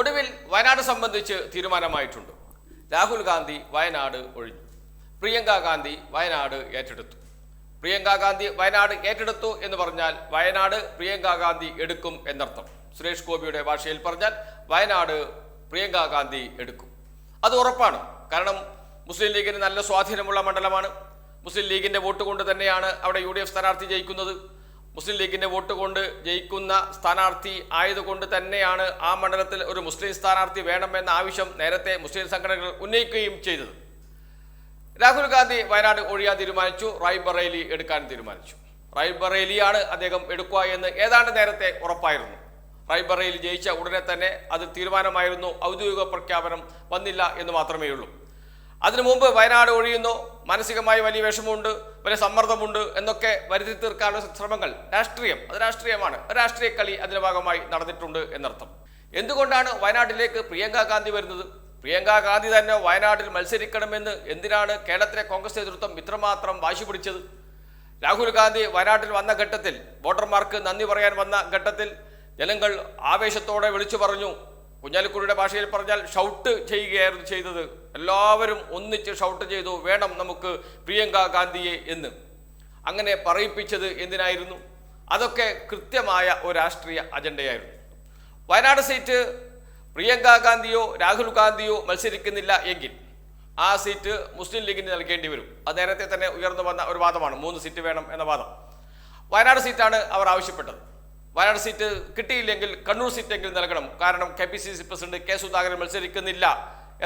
ഒടുവിൽ വയനാട് സംബന്ധിച്ച് തീരുമാനമായിട്ടുണ്ട്. രാഹുൽ ഗാന്ധി വയനാട് ഒഴിഞ്ഞു. പ്രിയങ്ക ഗാന്ധി വയനാട് ഏറ്റെടുത്തു. പ്രിയങ്ക ഗാന്ധി വയനാട് ഏറ്റെടുത്തു എന്ന് പറഞ്ഞാൽ വയനാട് പ്രിയങ്ക ഗാന്ധി എടുക്കും എന്നർത്ഥം. സുരേഷ് ഗോപിയുടെ ഭാഷയിൽ പറഞ്ഞാൽ വയനാട് പ്രിയങ്ക ഗാന്ധി എടുക്കും. അത് ഉറപ്പാണ്. കാരണം മുസ്ലിം ലീഗിന് നല്ല സ്വാധീനമുള്ള മണ്ഡലമാണ്. മുസ്ലിം ലീഗിന്റെ വോട്ട് കൊണ്ട് തന്നെയാണ് അവിടെ യു ഡി എഫ് സ്ഥാനാർത്ഥി ജയിക്കുന്നത്. മുസ്ലിം ലീഗിന്റെ വോട്ട് കൊണ്ട് ജയിക്കുന്ന സ്ഥാനാർത്ഥി ആയതുകൊണ്ട് തന്നെയാണ് ആ മണ്ഡലത്തിൽ ഒരു മുസ്ലിം സ്ഥാനാർത്ഥി വേണമെന്ന ആവശ്യം നേരത്തെ മുസ്ലിം സംഘടനകൾ ഉന്നയിക്കുകയും ചെയ്തത്. രാഹുൽ ഗാന്ധി വയനാട് ഒഴിയാൻ തീരുമാനിച്ചു റായ്ബറേലി എടുക്കാൻ തീരുമാനിച്ചു. റായ്ബറേലിയാണ് അദ്ദേഹം എടുക്കുക എന്ന് ഏതാണ്ട് നേരത്തെ ഉറപ്പായിരുന്നു. റായ്ബറേലി ജയിച്ച ഉടനെ തന്നെ അത് തീരുമാനമായിരുന്നു ഔദ്യോഗിക പ്രഖ്യാപനം വന്നില്ല എന്ന് മാത്രമേ ഉള്ളൂ അതിനു മുമ്പ് വയനാട് ഒഴിയുന്നു മാനസികമായി വലിയ വിഷമമുണ്ട് വലിയ സമ്മർദ്ദമുണ്ട് എന്നൊക്കെ വരുത്തി തീർക്കാനുള്ള ശ്രമങ്ങൾ രാഷ്ട്രീയം അത് രാഷ്ട്രീയമാണ്. രാഷ്ട്രീയ കളി അതിന്റെ ഭാഗമായി നടന്നിട്ടുണ്ട് എന്നർത്ഥം. എന്തുകൊണ്ടാണ് വയനാട്ടിലേക്ക് പ്രിയങ്ക ഗാന്ധി വരുന്നത്? പ്രിയങ്ക ഗാന്ധി തന്നെ വയനാട്ടിൽ മത്സരിക്കണമെന്ന് എന്തിനാണ് കേരളത്തിലെ കോൺഗ്രസ് നേതൃത്വം ഇത്രമാത്രം വാശി പിടിച്ചത്? രാഹുൽ ഗാന്ധി വയനാട്ടിൽ വന്ന ഘട്ടത്തിൽ വോട്ടർമാർക്ക് നന്ദി പറയാൻ വന്ന ഘട്ടത്തിൽ ജനങ്ങൾ ആവേശത്തോടെ വിളിച്ചു പറഞ്ഞു കുഞ്ഞാലിക്കുടിയുടെ ഭാഷയിൽ പറഞ്ഞാൽ ഷൗട്ട് ചെയ്യുകയായിരുന്നു ചെയ്തത്. എല്ലാവരും ഒന്നിച്ച് ഷൗട്ട് ചെയ്തു വേണം നമുക്ക് പ്രിയങ്ക ഗാന്ധിയെ എന്ന്. അങ്ങനെ പറയിപ്പിച്ചത് എന്തിനായിരുന്നു? അതൊക്കെ കൃത്യമായ ഒരു രാഷ്ട്രീയ അജണ്ടയായിരുന്നു. വയനാട് സീറ്റ് പ്രിയങ്ക ഗാന്ധിയോ രാഹുൽ ഗാന്ധിയോ മത്സരിക്കുന്നില്ല എങ്കിൽ ആ സീറ്റ് മുസ്ലിം ലീഗിന് നൽകേണ്ടി വരും. അത് നേരത്തെ തന്നെ ഉയർന്നു വന്ന ഒരു വാദമാണ് മൂന്ന് സീറ്റ് വേണം എന്ന വാദം. വയനാട് സീറ്റാണ് അവർ ആവശ്യപ്പെട്ടത്. വയനാട് സീറ്റ് കിട്ടിയില്ലെങ്കിൽ കണ്ണൂർ സീറ്റെങ്കിലും നൽകണം. കാരണം K P C C president K Sudhakaran മത്സരിക്കുന്നില്ല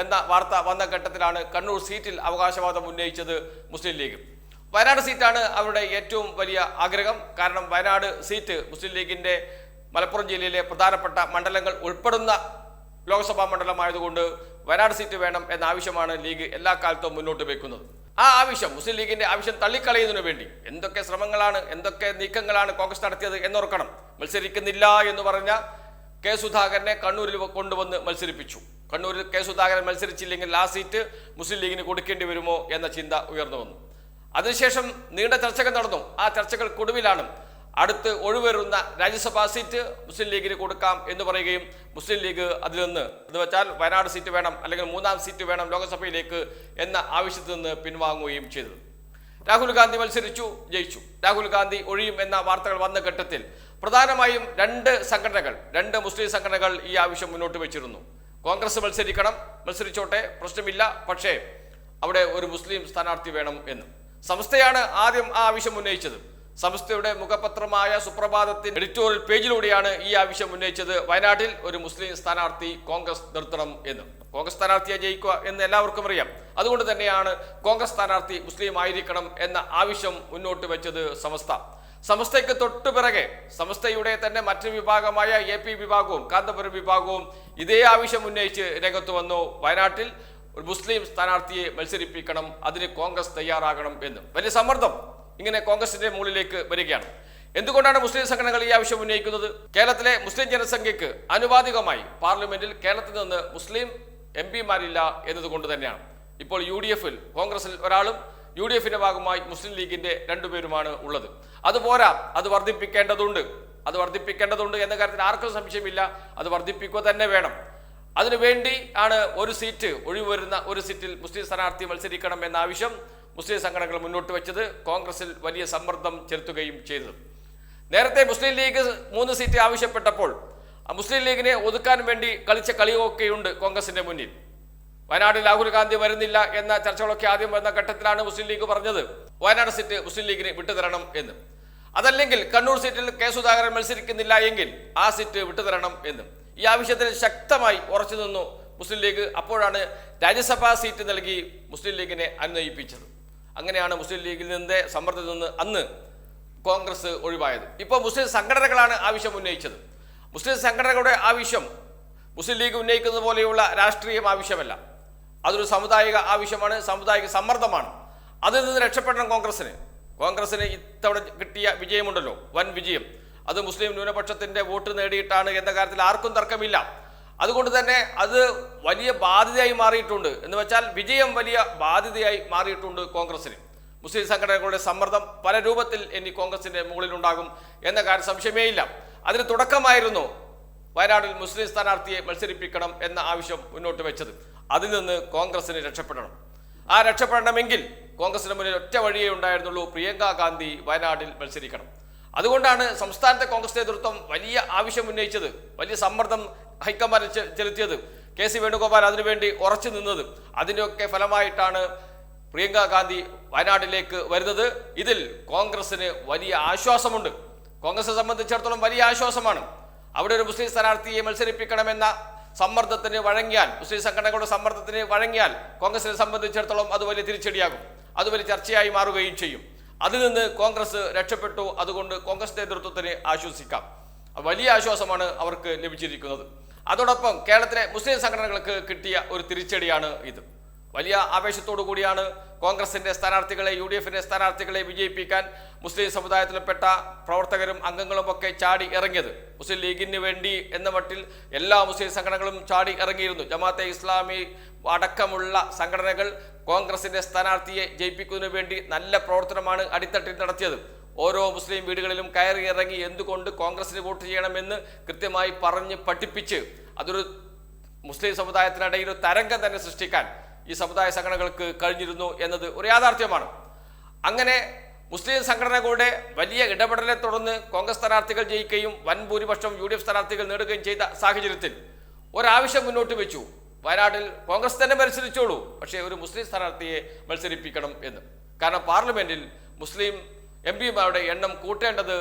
എന്ന വാർത്ത വന്ന ഘട്ടത്തിലാണ് കണ്ണൂർ സീറ്റിൽ അവകാശവാദം ഉന്നയിച്ചത് മുസ്ലിം ലീഗ്. വയനാട് സീറ്റാണ് അവരുടെ ഏറ്റവും വലിയ ആഗ്രഹം. കാരണം വയനാട് സീറ്റ് മുസ്ലിം ലീഗിന്റെ മലപ്പുറം ജില്ലയിലെ പ്രധാനപ്പെട്ട മണ്ഡലങ്ങൾ ഉൾപ്പെടുന്ന ലോക്സഭാ മണ്ഡലമായതുകൊണ്ട് വയനാട് സീറ്റ് വേണം എന്ന ആവശ്യമാണ് ലീഗ് എല്ലാ കാലത്തും മുന്നോട്ട് വെക്കുന്നത്. ആ ആവശ്യം മുസ്ലിം ലീഗിന്റെ ആവശ്യം തള്ളിക്കളയുന്നതിനു വേണ്ടി എന്തൊക്കെ ശ്രമങ്ങളാണ് എന്തൊക്കെ നീക്കങ്ങളാണ് കോൺഗ്രസ് നടത്തിയത് എന്നോർക്കണം. മത്സരിക്കുന്നില്ല എന്ന് പറഞ്ഞ കെ സുധാകരനെ കണ്ണൂരിൽ കൊണ്ടുവന്ന് മത്സരിപ്പിച്ചു. കണ്ണൂരിൽ കെ സുധാകരൻ മത്സരിച്ചില്ലെങ്കിൽ ആ സീറ്റ് മുസ്ലിം ലീഗിന് കൊടുക്കേണ്ടി വരുമോ എന്ന ചിന്ത ഉയർന്നു വന്നു. അതിനുശേഷം നീണ്ട ചർച്ചകൾ നടന്നു. ആ ചർച്ചകൾക്കൊടുവിലാണ് അടുത്ത് ഒഴിവേറുന്ന രാജ്യസഭാ സീറ്റ് മുസ്ലിം ലീഗിന് കൊടുക്കാം എന്ന് പറയുകയും മുസ്ലിം ലീഗ് അതിൽ നിന്ന് എന്ന് വെച്ചാൽ വയനാട് സീറ്റ് വേണം അല്ലെങ്കിൽ മൂന്നാം സീറ്റ് വേണം ലോക്സഭയിലേക്ക് എന്ന ആവശ്യത്തിൽ നിന്ന് പിൻവാങ്ങുകയും ചെയ്തു. രാഹുൽ ഗാന്ധി മത്സരിച്ചു ജയിച്ചു. രാഹുൽ ഗാന്ധി ഒഴിയും എന്ന വാർത്തകൾ വന്ന ഘട്ടത്തിൽ പ്രധാനമായും രണ്ട് സംഘടനകൾ രണ്ട് മുസ്ലിം സംഘടനകൾ ഈ ആവശ്യം മുന്നോട്ട് വെച്ചിരുന്നു. കോൺഗ്രസ് മത്സരിക്കണം മത്സരിച്ചോട്ടെ പ്രശ്നമില്ല പക്ഷേ അവിടെ ഒരു മുസ്ലിം സ്ഥാനാർത്ഥി വേണം എന്ന്. സംസ്ഥയാണ് ആദ്യം ആ ആവശ്യം ഉന്നയിച്ചത്. സംസ്ഥയുടെ മുഖപത്രമായ സുപ്രഭാതത്തിന്റെ എഡിറ്റോറിയൽ പേജിലൂടെയാണ് ഈ ആവശ്യം ഉന്നയിച്ചത്. വയനാട്ടിൽ ഒരു മുസ്ലിം സ്ഥാനാർത്ഥി കോൺഗ്രസ് നിർത്തണം എന്ന്. കോൺഗ്രസ് സ്ഥാനാർത്ഥിയെ ജയിക്കുക എന്ന് എല്ലാവർക്കും അറിയാം. അതുകൊണ്ട് തന്നെയാണ് കോൺഗ്രസ് സ്ഥാനാർത്ഥി മുസ്ലിം ആയിരിക്കണം എന്ന ആവശ്യം മുന്നോട്ട് വെച്ചത് സമസ്ത. സമസ്തയ്ക്ക് തൊട്ടു പിറകെ സമസ്തയുടെ തന്നെ മറ്റു വിഭാഗമായ എ പി വിഭാഗവും കാന്തപുരം വിഭാഗവും ഇതേ ആവശ്യം ഉന്നയിച്ച് രംഗത്ത് വന്നു. വയനാട്ടിൽ ഒരു മുസ്ലിം സ്ഥാനാർത്ഥിയെ മത്സരിപ്പിക്കണം അതിന് കോൺഗ്രസ് തയ്യാറാകണം എന്ന്. വലിയ സമ്മർദ്ദം ഇങ്ങനെ കോൺഗ്രസിന്റെ മുകളിലേക്ക് വരികയാണ്. എന്തുകൊണ്ടാണ് മുസ്ലിം സംഘടനകൾ ഈ ആവശ്യം ഉന്നയിക്കുന്നത്? കേരളത്തിലെ മുസ്ലിം ജനസംഖ്യക്ക് അനുവാദികമായി പാർലമെന്റിൽ കേരളത്തിൽ നിന്ന് മുസ്ലിം എം പിമാരില്ല എന്നതുകൊണ്ട് തന്നെയാണ്. ഇപ്പോൾ യു ഡി എഫിൽ കോൺഗ്രസിൽ ഒരാളും യു ഡി എഫിന്റെ ഭാഗമായി മുസ്ലിം ലീഗിന്റെ രണ്ടുപേരുമാണ് ഉള്ളത്. അതുപോരാ അത് വർദ്ധിപ്പിക്കേണ്ടതുണ്ട്. അത് വർദ്ധിപ്പിക്കേണ്ടതുണ്ട് എന്ന കാര്യത്തിൽ ആർക്കും സംശയമില്ല. അത് വർദ്ധിപ്പിക്കുക തന്നെ വേണം. അതിനുവേണ്ടി ആണ് ഒരു സീറ്റ് ഒഴിവ് വരുന്ന ഒരു സീറ്റിൽ മുസ്ലിം സ്ഥാനാർത്ഥി മത്സരിക്കണം എന്ന ആവശ്യം മുസ്ലിം സംഘടനകൾ മുന്നോട്ട് വെച്ചത് കോൺഗ്രസിൽ വലിയ സമ്മർദ്ദം ചെലുത്തുകയും ചെയ്തത്. നേരത്തെ മുസ്ലിം ലീഗ് മൂന്ന് സീറ്റ് ആവശ്യപ്പെട്ടപ്പോൾ മുസ്ലിം ലീഗിനെ ഒതുക്കാൻ വേണ്ടി കളിച്ച കളിയൊക്കെയുണ്ട് കോൺഗ്രസിന്റെ മുന്നിൽ. വയനാട് രാഹുൽ ഗാന്ധി വരുന്നില്ല എന്ന ചർച്ചകളൊക്കെ ആദ്യം വന്ന ഘട്ടത്തിലാണ് മുസ്ലിം ലീഗ് പറഞ്ഞത്. വയനാട് സീറ്റ് മുസ്ലിം ലീഗിന് വിട്ടുതരണം എന്ന്. അതല്ലെങ്കിൽ കണ്ണൂർ സീറ്റിൽ കെ സുധാകരൻ മത്സരിക്കുന്നില്ല എങ്കിൽ ആ സീറ്റ് വിട്ടുതരണം എന്ന്. ഈ ആവശ്യത്തിൽ ശക്തമായി ഉറച്ചു നിന്നു മുസ്ലിം ലീഗ്. അപ്പോഴാണ് രാജ്യസഭാ സീറ്റ് നൽകി മുസ്ലിം ലീഗിനെ അനുനയിപ്പിച്ചത്. അങ്ങനെയാണ് മുസ്ലിം ലീഗിൽ നിന്ന് സമ്മർദ്ദത്തിൽ നിന്ന് അന്ന് കോൺഗ്രസ് ഒഴിവായത്. ഇപ്പോൾ മുസ്ലിം സംഘടനകളാണ് ആവശ്യം ഉന്നയിച്ചത്. മുസ്ലിം സംഘടനകളുടെ ആവശ്യം മുസ്ലിം ലീഗ് ഉന്നയിക്കുന്നത് പോലെയുള്ള രാഷ്ട്രീയം ആവശ്യമല്ല. അതൊരു സാമുദായിക ആവശ്യമാണ് സാമുദായിക സമ്മർദ്ദമാണ്. അതിൽ നിന്ന് രക്ഷപ്പെടണം കോൺഗ്രസിന് കോൺഗ്രസിന് ഇത്തവണ കിട്ടിയ വിജയമുണ്ടല്ലോ വൻ വിജയം. അത് മുസ്ലിം ന്യൂനപക്ഷത്തിന്റെ വോട്ട് നേടിയിട്ടാണ് എന്ന കാര്യത്തിൽ ആർക്കും തർക്കമില്ല. അതുകൊണ്ട് തന്നെ അത് വലിയ ബാധ്യതയായി മാറിയിട്ടുണ്ട്. എന്ന് വെച്ചാൽ വിജയം വലിയ ബാധ്യതയായി മാറിയിട്ടുണ്ട് കോൺഗ്രസിന് മുസ്ലിം സംഘടനകളുടെ സമ്മർദ്ദം പല രൂപത്തിൽ ഇനി കോൺഗ്രസിന്റെ മുകളിലുണ്ടാകും എന്ന കാര്യം സംശയമേ ഇല്ല. അതിന് തുടക്കമായിരുന്നു വയനാട്ടിൽ മുസ്ലിം സ്ഥാനാർത്ഥിയെ മത്സരിപ്പിക്കണം എന്ന ആവശ്യം മുന്നോട്ട് വെച്ചത്. അതിൽ നിന്ന് കോൺഗ്രസിന് രക്ഷപ്പെടണം. ആ രക്ഷപ്പെടണമെങ്കിൽ കോൺഗ്രസിന് മുന്നിൽ ഒറ്റ വഴിയേ ഉണ്ടായിരുന്നുള്ളൂ പ്രിയങ്ക ഗാന്ധി വയനാട്ടിൽ മത്സരിക്കണം. അതുകൊണ്ടാണ് സംസ്ഥാനത്തെ കോൺഗ്രസ് നേതൃത്വം വലിയ ആവശ്യം ഉന്നയിച്ചത് വലിയ സമ്മർദ്ദം ഹൈക്കമാൻഡ് ചെലുത്തിയത്. കെ സി വേണുഗോപാൽ അതിനുവേണ്ടി ഉറച്ചു നിന്നത് അതിന്റെയൊക്കെ ഫലമായിട്ടാണ് പ്രിയങ്ക ഗാന്ധി വയനാട്ടിലേക്ക് വരുന്നത്. ഇതിൽ കോൺഗ്രസിന് വലിയ ആശ്വാസമുണ്ട്. കോൺഗ്രസിനെ സംബന്ധിച്ചിടത്തോളം വലിയ ആശ്വാസമാണ്. അവിടെ ഒരു മുസ്ലിം സ്ഥാനാർത്ഥിയെ മത്സരിപ്പിക്കണമെന്ന സമ്മർദ്ദത്തിന് വഴങ്ങിയാൽ മുസ്ലിം സംഘടനകളുടെ സമ്മർദ്ദത്തിന് വഴങ്ങിയാൽ കോൺഗ്രസിനെ സംബന്ധിച്ചിടത്തോളം അത് വലിയ തിരിച്ചടിയാകും. അത് വലിയ ചർച്ചയായി മാറുകയും ചെയ്യും. അതിൽ നിന്ന് കോൺഗ്രസ് രക്ഷപ്പെട്ടു. അതുകൊണ്ട് കോൺഗ്രസ് നേതൃത്വത്തിന് ആശ്വസിക്കാം. വലിയ ആശ്വാസമാണ് അവർക്ക് ലഭിച്ചിരിക്കുന്നത്. അതോടൊപ്പം കേരളത്തിലെ മുസ്ലിം സംഘടനകൾക്ക് കിട്ടിയ ഒരു തിരിച്ചടിയാണ് ഇത്. വലിയ ആവേശത്തോടു കൂടിയാണ് കോൺഗ്രസിന്റെ സ്ഥാനാർത്ഥികളെ യു ഡി എഫിന്റെ സ്ഥാനാർത്ഥികളെ വിജയിപ്പിക്കാൻ മുസ്ലിം സമുദായത്തിൽപ്പെട്ട പ്രവർത്തകരും അംഗങ്ങളും ഒക്കെ ചാടി ഇറങ്ങിയത്. മുസ്ലിം ലീഗിന് വേണ്ടി എന്ന മട്ടിൽ എല്ലാ മുസ്ലിം സംഘടനകളും ചാടി ഇറങ്ങിയിരുന്നു. ജമാഅത്തെ ഇസ്ലാമി അടക്കമുള്ള സംഘടനകൾ കോൺഗ്രസിന്റെ സ്ഥാനാർത്ഥിയെ ജയിപ്പിക്കുന്നതിന് വേണ്ടി നല്ല പ്രവർത്തനമാണ് അടിത്തട്ടിൽ നടത്തിയത്. ഓരോ മുസ്ലിം വീടുകളിലും കയറി ഇറങ്ങി എന്തുകൊണ്ട് കോൺഗ്രസിന് വോട്ട് ചെയ്യണമെന്ന് കൃത്യമായി പറഞ്ഞ് പഠിപ്പിച്ച് അതൊരു മുസ്ലിം സമുദായത്തിനിടയിൽ തരംഗം തന്നെ സൃഷ്ടിക്കാൻ ഈ സമുദായ സംഘടനകൾക്ക് കഴിഞ്ഞിരുന്നു എന്നത് ഒരു യാഥാർത്ഥ്യമാണ്. അങ്ങനെ മുസ്ലിം സംഘടനകളുടെ വലിയ ഇടപെടലെ തുടർന്ന് കോൺഗ്രസ് സ്ഥാനാർത്ഥികൾ ജയിക്കുകയും വൻ ഭൂരിപക്ഷം യു ഡി എഫ് സ്ഥാനാർത്ഥികൾ നേടുകയും ചെയ്ത സാഹചര്യത്തിൽ ഒരാവശ്യം മുന്നോട്ട് വെച്ചു. വയനാട്ടിൽ കോൺഗ്രസ് തന്നെ മത്സരിച്ചോളൂ. പക്ഷേ ഒരു മുസ്ലിം സ്ഥാനാർത്ഥിയെ മത്സരിപ്പിക്കണം എന്ന്. കാരണം പാർലമെന്റിൽ മുസ്ലിം എം പിമാരുടെ എണ്ണം കൂട്ടേണ്ടത്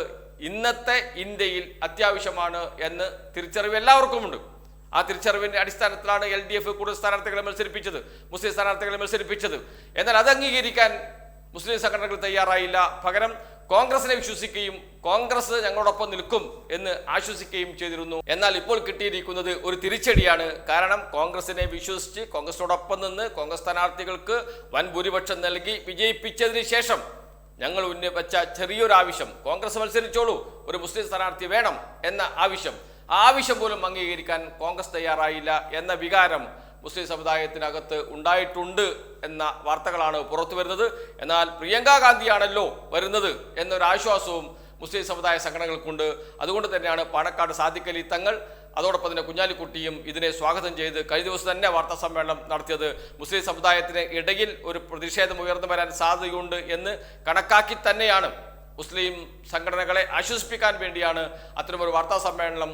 ഇന്നത്തെ ഇന്ത്യയിൽ അത്യാവശ്യമാണ് എന്ന് തിരിച്ചറിവ് എല്ലാവർക്കുമുണ്ട്. ആ തിരിച്ചറിവിന്റെ അടിസ്ഥാനത്തിലാണ് എൽ ഡി എഫ് കൂടുതൽ സ്ഥാനാർത്ഥികളെ മത്സരിപ്പിച്ചത് മുസ്ലിം സ്ഥാനാർത്ഥികളെ മത്സരിപ്പിച്ചത്. എന്നാൽ അത് അംഗീകരിക്കാൻ മുസ്ലിം സംഘടനകൾ തയ്യാറായില്ല. പകരം കോൺഗ്രസിനെ വിശ്വസിക്കുകയും കോൺഗ്രസ് ഞങ്ങളോടൊപ്പം നിൽക്കും എന്ന് ആശ്വസിക്കുകയും ചെയ്തിരുന്നു. എന്നാൽ ഇപ്പോൾ കിട്ടിയിരിക്കുന്നത് ഒരു തിരിച്ചടിയാണ്. കാരണം കോൺഗ്രസിനെ വിശ്വസിച്ച് കോൺഗ്രസിനോടൊപ്പം നിന്ന് കോൺഗ്രസ് സ്ഥാനാർത്ഥികൾക്ക് വൻ ഭൂരിപക്ഷം നൽകി വിജയിപ്പിച്ചതിന് ശേഷം ഞങ്ങൾ ഉന്നയിച്ച ചെറിയൊരു ആവശ്യം കോൺഗ്രസ് മത്സരിച്ചോളൂ ഒരു മുസ്ലിം സ്ഥാനാർത്ഥി വേണം എന്ന ആവശ്യം ആവശ്യം പോലും അംഗീകരിക്കാൻ കോൺഗ്രസ് തയ്യാറായില്ല എന്ന വികാരം മുസ്ലിം സമുദായത്തിനകത്ത് ഉണ്ടായിട്ടുണ്ട് എന്ന വാർത്തകളാണ് പുറത്തു വരുന്നത്. എന്നാൽ പ്രിയങ്ക ഗാന്ധിയാണല്ലോ വരുന്നത് എന്നൊരാശ്വാസവും മുസ്ലിം സമുദായ സംഘടനകൾക്കുണ്ട്. അതുകൊണ്ട് തന്നെയാണ് പാണക്കാട് സാദിഖലി തങ്ങൾ അതോടൊപ്പം തന്നെ കുഞ്ഞാലിക്കുട്ടിയും ഇതിനെ സ്വാഗതം ചെയ്ത് കഴിഞ്ഞ ദിവസം തന്നെ വാർത്താ സമ്മേളനം നടത്തിയത്. മുസ്ലിം സമുദായത്തിന് ഇടയിൽ ഒരു പ്രതിഷേധം ഉയർന്നു വരാൻ സാധ്യതയുണ്ട് എന്ന് കണക്കാക്കി തന്നെയാണ് മുസ്ലിം സംഘടനകളെ ആശ്വസിപ്പിക്കാൻ വേണ്ടിയാണ് അത്തരമൊരു വാർത്താ സമ്മേളനം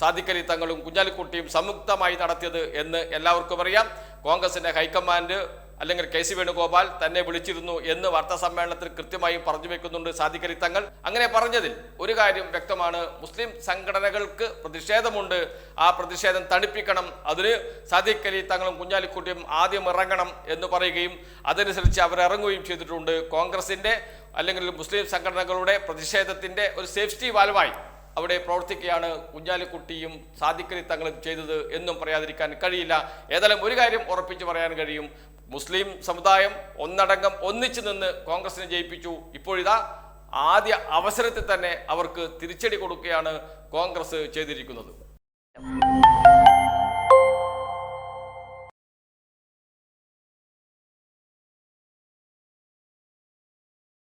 സാദിഖ് അലി തങ്ങളും കുഞ്ഞാലിക്കുട്ടിയും സംയുക്തമായി നടത്തിയത് എന്ന് എല്ലാവർക്കും അറിയാം. കോൺഗ്രസിന്റെ ഹൈക്കമാൻഡ് അല്ലെങ്കിൽ കെ സി വേണുഗോപാൽ തന്നെ വിളിച്ചിരുന്നു എന്ന് വാർത്താ സമ്മേളനത്തിൽ കൃത്യമായും പറഞ്ഞു വെക്കുന്നുണ്ട് സാദിഖലി തങ്ങൾ. അങ്ങനെ പറഞ്ഞതിൽ ഒരു കാര്യം വ്യക്തമാണ്. മുസ്ലിം സംഘടനകൾക്ക് പ്രതിഷേധമുണ്ട്. ആ പ്രതിഷേധം തണുപ്പിക്കണം. അതിന് സാദിഖലി തങ്ങളും കുഞ്ഞാലിക്കുട്ടിയും ആദ്യം ഇറങ്ങണം എന്ന് പറയുകയും അതനുസരിച്ച് അവർ ഇറങ്ങുകയും ചെയ്തിട്ടുണ്ട്. കോൺഗ്രസിന്റെ അല്ലെങ്കിൽ മുസ്ലിം സംഘടനകളുടെ പ്രതിഷേധത്തിന്റെ ഒരു സേഫ്റ്റി വാൽവായി അവിടെ പ്രവർത്തിക്കുകയാണ് കുഞ്ഞാലിക്കുട്ടിയും സാദിഖലി തങ്ങളും ചെയ്തത് എന്നും പറയാതിരിക്കാൻ കഴിയില്ല. ഏതായാലും ഒരു കാര്യം ഉറപ്പിച്ച് പറയാൻ കഴിയും. മുസ്ലിം സമുദായം ഒന്നടങ്കം ഒന്നിച്ചു നിന്ന് കോൺഗ്രസിനെ ജയിപ്പിച്ചു. ഇപ്പോഴിതാ ആദ്യ അവസരത്തിൽ തന്നെ അവർക്ക് തിരിച്ചടി കൊടുക്കുകയാണ് കോൺഗ്രസ് ചെയ്തിരിക്കുന്നത്.